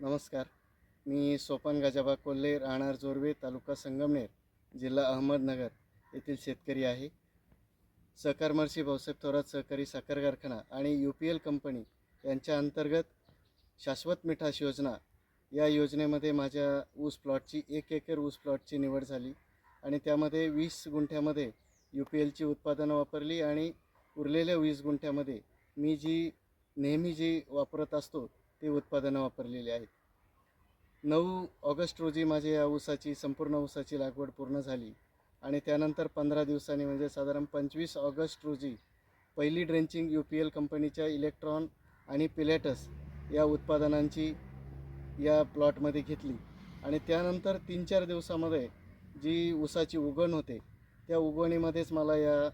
नमस्कार. मी सोपान गजाबा कोल्हे राहणार जोरवे तालुका संगमनेर जिल्हा अहमदनगर येथील शेतकरी आहे. सहकार महर्षी भाऊसाहेब थोरात सहकारी साखर कारखाना आणि यू पी एल कंपनी यांच्या अंतर्गत शाश्वत मिठास योजना या योजनेमध्ये माझ्या ऊस प्लॉटची एक एकर ऊस प्लॉटची निवड झाली आणि त्यामध्ये वीस गुंठ्यामध्ये यू पी एलची उत्पादनं वापरली आणि उरलेल्या वीस गुंठ्यामध्ये मी जी नेहमी जी वापरत असतो ती उत्पादनं वापरलेली आहेत. नऊ ऑगस्ट रोजी माझ्या या ऊसाची संपूर्ण ऊसाची लागवड पूर्ण झाली आणि त्यानंतर पंधरा दिवसांनी म्हणजे साधारण पंचवीस ऑगस्ट रोजी पहिली ड्रेंचिंग यू पी एल कंपनीच्या इलेक्ट्रॉन आणि पिलेटस या उत्पादनांची या प्लॉटमध्ये घेतली. आणि त्यानंतर तीन चार दिवसामध्ये जी ऊसाची उगण होते त्या उगवणीमध्येच मला या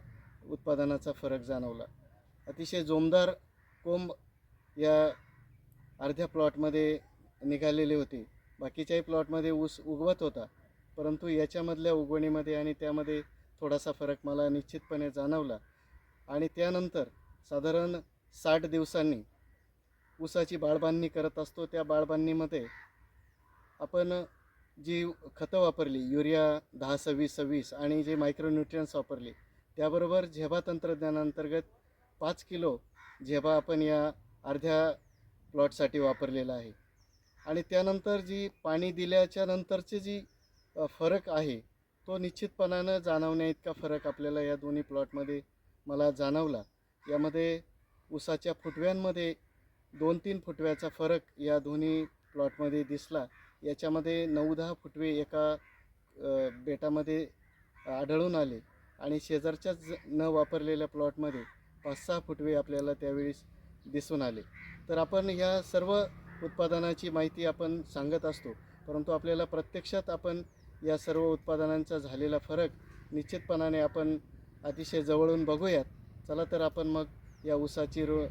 उत्पादनाचा फरक जाणवला. अतिशय जोमदार कोंब या अर्ध्या प्लॉटमध्ये निघालेले होते. बाकीच्याही प्लॉटमध्ये ऊस उगवत होता. परंतु याच्यामधल्या उगवणीमध्ये आणि त्यामध्ये थोडासा फरक मला निश्चितपणे जाणवला. आणि त्यानंतर साधारण साठ दिवसांनी ऊसाची बाळबांधणी करत असतो. त्या बाळबांधणीमध्ये आपण जी खतं वापरली युरिया दहा सव्वीस सव्वीस आणि जे मायक्रोन्युट्रियन्स वापरले त्याबरोबर झेबा तंत्रज्ञानांतर्गत पाच किलो झेबा आपण या अर्ध्या प्लॉटसाठी वापरलेला आहे. आणि त्यानंतर जी पाणी दिल्याच्या नंतरचे जी फरक आहे तो निश्चितपणानं जाणवण्या इतका फरक आपल्याला या दोन्ही प्लॉटमध्ये मला जाणवला. यामध्ये ऊसाच्या फुटव्यांमध्ये दोन तीन फुटव्याचा फरक या दोन्ही प्लॉटमध्ये दिसला. याच्यामध्ये नऊ दहा फुटवे एका बेटामध्ये आढळून आले. आणि शेजारच्याच न वापरलेल्या प्लॉटमध्ये पाच सहा फुटवे आपल्याला त्यावेळेस दिसून आले. तर आपण ह्या सर्व उत्पादनाची माहिती आपण सांगत असतो परंतु आपल्याला प्रत्यक्षात आपण या सर्व उत्पादनांचा झालेला फरक निश्चितपणाने आपण अतिशय जवळून बघूयात. चला तर आपण मग या ऊसाची रो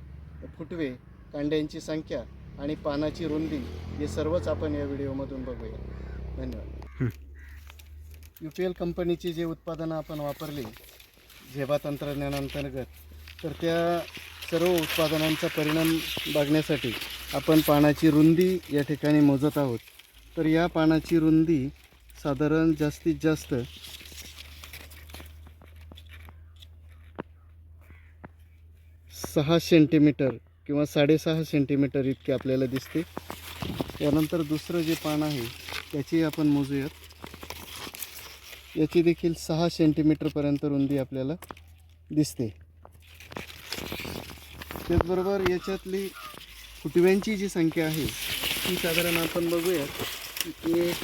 फुटवे कांड्यांची संख्या आणि पानाची रुंदी हे सर्वच आपण या व्हिडिओमधून बघूया धन्यवाद. यू पी एल कंपनीची जे उत्पादनं आपण वापरली झेबा तंत्रज्ञानांतर्गत तर त्या सर्व उत्पादनांचा परिणाम बघण्यासाठी आपण पानाची रुंदी या ठिकाणी मोजत आहोत. तर या पानाची रुंदी साधारण जास्तीत जास्त सहा सेंटीमीटर किंवा साडेसहा सेंटीमीटर इतकी आपल्याला दिसते. त्यानंतर दुसरं जे पान आहे त्याची आपण मोजूयात. याची देखील सहा सेंटीमीटरपर्यंत रुंदी आपल्याला दिसते. त्याचबरोबर याच्यातली फुटव्यांची जी संख्या आहे ती साधारण आपण बघूयात एक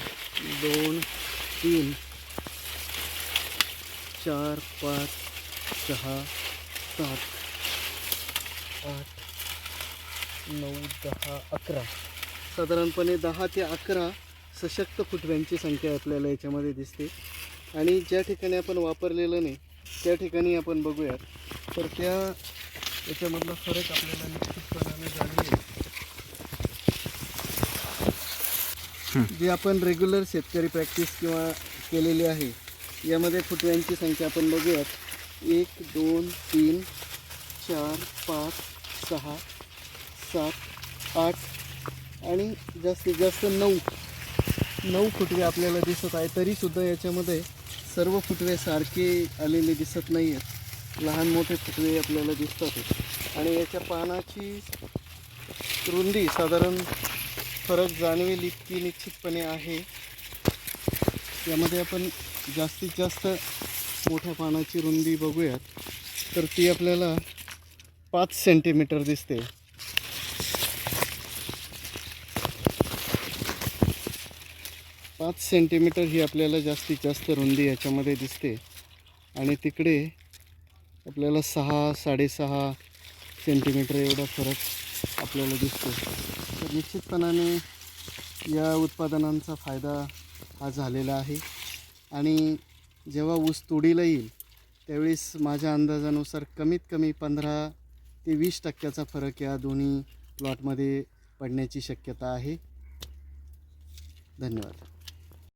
दोन तीन चार पाच सहा सात आठ नऊ दहा अकरा. साधारणपणे दहा ते अकरा सशक्त फुटव्यांची संख्या आपल्याला याच्यामध्ये दिसते. आणि ज्या ठिकाणी आपण वापरलेलं नाही त्या ठिकाणी आपण बघूयात तर त्या याच्यामधला फरक आपल्याला निश्चितपणाने जाणवेल जे आपण रेग्युलर शेतकरी प्रॅक्टिस किंवा केलेली आहे यामध्ये फुटव्यांची संख्या आपण बघूयात. एक दोन तीन चार पाच सहा सात आठ आणि जास्तीत जास्त नऊ. नऊ फुटवे आपल्याला दिसत आहे तरीसुद्धा याच्यामध्ये सर्व फुटवे सारखे आलेले दिसत नाही आहेत लहान मोठे फुटवे आपल्याला दिसतात. आणि याच्या पानाची रुंदी साधारण फरक जाणवेल इतकी निश्चितपणे आहे. यामध्ये आपण जास्तीत जास्त मोठ्या पानाची रुंदी बघूयात. तर ती आपल्याला पाच सेंटीमीटर दिसते. पाच सेंटीमीटर ही आपल्याला जास्तीत जास्त रुंदी याच्यामध्ये दिसते. आणि तिकडे आपल्याला सहा साडेसहा सेंटीमीटर एवढा फरक आपल्याला दिसतो तर निश्चितपणाने या उत्पादनांचा फायदा हा झालेला आहे. आणि जेव्हा ऊस तोडीला येईल त्यावेळेस माझ्या अंदाजानुसार कमीत कमी पंधरा ते वीस टक्क्याचा फरक या दोन्ही प्लॉटमध्ये पडण्याची शक्यता आहे. धन्यवाद.